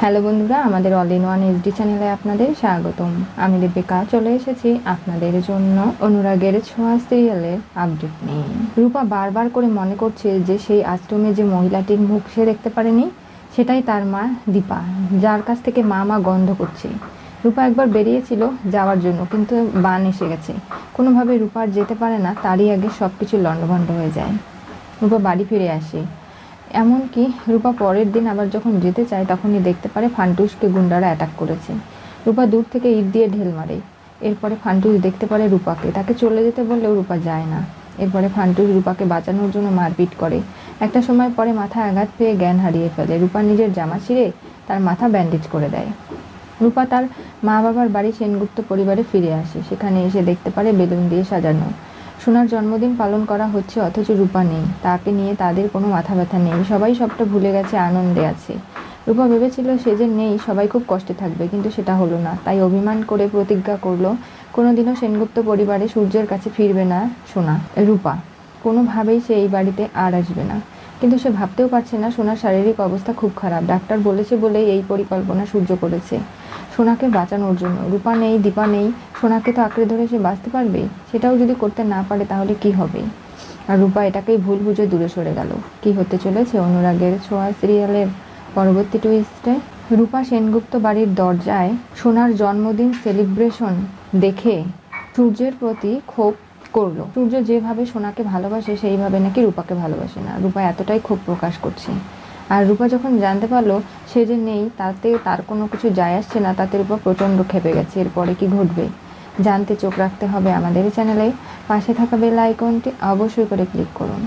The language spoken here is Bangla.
হ্যালো বন্ধুরা, আমাদের অল ইন ওয়ান এইচডি চ্যানেলে আপনাদের স্বাগতম। আমি দীপিকা, চলে এসেছি আপনাদের জন্য অনুরাগের ছোঁয়া সিরিয়ালের আপডেট নিয়ে। রূপা বারবার করে মনে করছে যে সেই আশ্রমে যে মহিলাটির মুখ সে দেখতে পারেনি, সেটাই তার মা দীপা, যার কাছ থেকে মা মা গন্ধ করছে। রূপা একবার বেরিয়েছিল যাওয়ার জন্য, কিন্তু বান এসে গেছে। কোনোভাবে রূপা আর যেতে পারে না, তারই আগে সব কিছু লণ্ডভণ্ড হয়ে যায়। রূপা বাড়ি ফিরে আসে। এমনকি রূপা পরের দিন আবার যখন যেতে চায়, তখনই দেখতে পারে ফান্টুসকে গুন্ডারা অ্যাটাক করেছে। রূপা দূর থেকে ইট দিয়ে ঢেল মারে। এরপরে ফান্টুস দেখতে পারে রূপাকে। তাকে চলে যেতে বললেও রূপা যায় না। এরপরে ফান্টুস রূপাকে বাঁচানোর জন্য মারপিট করে। একটা সময় পরে মাথা আঘাত পেয়ে জ্ঞান হারিয়ে ফেলে। রূপা নিজের জামা ছিঁড়ে তার মাথা ব্যান্ডেজ করে দেয়। রূপা তার মা বাবার বাড়ি সেনগুপ্ত পরিবারে ফিরে আসে। সেখানে এসে দেখতে পারে বেলুন দিয়ে সাজানো। সোনার জন্মদিন পালন করা হচ্ছে, অথচ রূপা নেই। তাকে নিয়ে তাদের কোনো মাথা ব্যথা নেই। সবাই সবটা ভুলে গেছে, আনন্দে আছে। রূপা ভেবেছিল সে যে নেই, সবাই খুব কষ্টে থাকবে, কিন্তু সেটা হলো না। তাই অভিমান করে প্রতিজ্ঞা করল, কোনোদিনও সেনগুপ্ত পরিবারে সূর্যের কাছে ফিরবে না সোনা, রূপা। কোনোভাবেই সে এই বাড়িতে আর আসবে না। কিন্তু সে ভাবতেও পারছে না, সোনার শারীরিক অবস্থা খুব খারাপ। ডাক্তার বলেছে বলেই এই পরিকল্পনা সূর্য করেছে। সোনাকে বাঁচানোর জন্য। রূপা নেই, দীপা নেই, সোনাকে তো আঁকড়ে ধরে সে বাঁচতে পারবে? সেটাও যদি করতে না পারে তাহলে কি হবে? আর রূপা এটাকেই ভুল বুঝে দূরে সরে গেল। কি হতে চলেছে অনুরাগের ছোঁয়া সিরিয়ালের পরবর্তী টুইস্টে রূপা সেনগুপ্ত বাড়ির দরজায় সোনার জন্মদিন সেলিব্রেশন দেখে সূর্যের প্রতি ক্ষোভ করল। সূর্য যেভাবে সোনাকে ভালোবাসে, সেইভাবে নাকি রূপাকে ভালোবাসে না। রূপা এতটাই ক্ষোভ প্রকাশ করছে। আর রূপা যখন জানতে পারল সে যে নেই, তাতে তার কোনো কিছু যায় আসছে না, তাতে রূপা প্রচণ্ড খেপে গেছে। এরপরে কি ঘটবে? জানতে চোখ রাখতে হবে আমাদের চ্যানেলে। পাশে থাকা বেল আইকনটি অবশ্যই করে ক্লিক করুন।